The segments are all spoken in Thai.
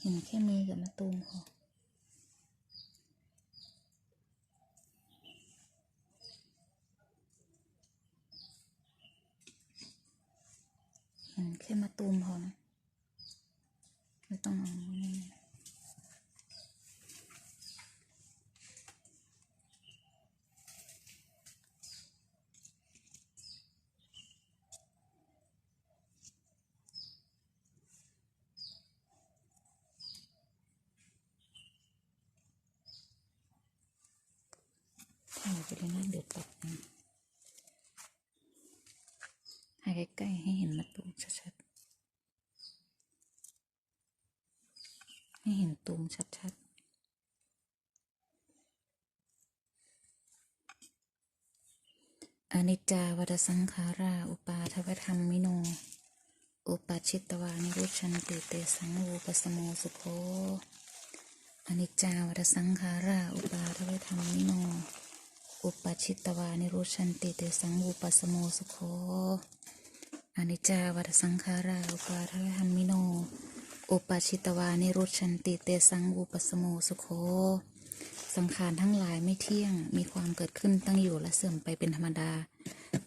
เห็นแค่มือกับมาตูมพอเห็นแค่มาตูมพอนะไม่ต้องเอา นี่ถ่าไปเลยนะเดี๋ยวตัดนะถ่าใกล้ๆให้เห็นมะตูมชัดๆ ให้เห็นตูมชัดๆอนิจจาวัฏสังขารา อุปาทวธรรมมิโน อุปาชิตวานิรุชันติเตสังวูปสโมสุโคอนิจจาวัฏสังขารา อุปาทวธรรมมิโน อุปชิตวานิรุชันติเตสังวูปสโมสุโคอนิจจาวัฏสังขาราอุปาทวธรรมมิโน อุปชิตวานิรุชันติเตสังวูปสโมสุโค สังขารทั้งหลายไม่เที่ยง มีความเกิดขึ้นตั้งอยู่และเสื่อมไปเป็นธรรมดา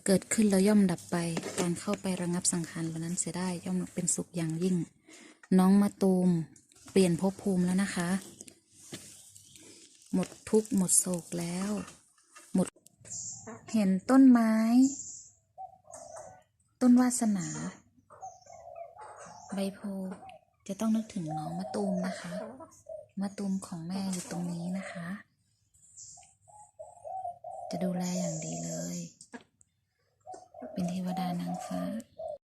เกิดขึ้นแล้วย่อมดับไป การเข้าไประงับสังขารเหล่านั้นเสียได้ย่อมเป็นสุขอย่างยิ่ง น้องมาตูม เปลี่ยนภพภูมิแล้วนะคะ หมดทุกข์หมดโศกแล้ว เห็นต้นไม้ ต้นวาสนา ใบโพจะต้องนึกถึงน้องมะตูมนะคะ มะตูมของแม่อยู่ตรงนี้นะคะ จะดูแลอย่างดีเลย เป็นเทวดานางฟ้า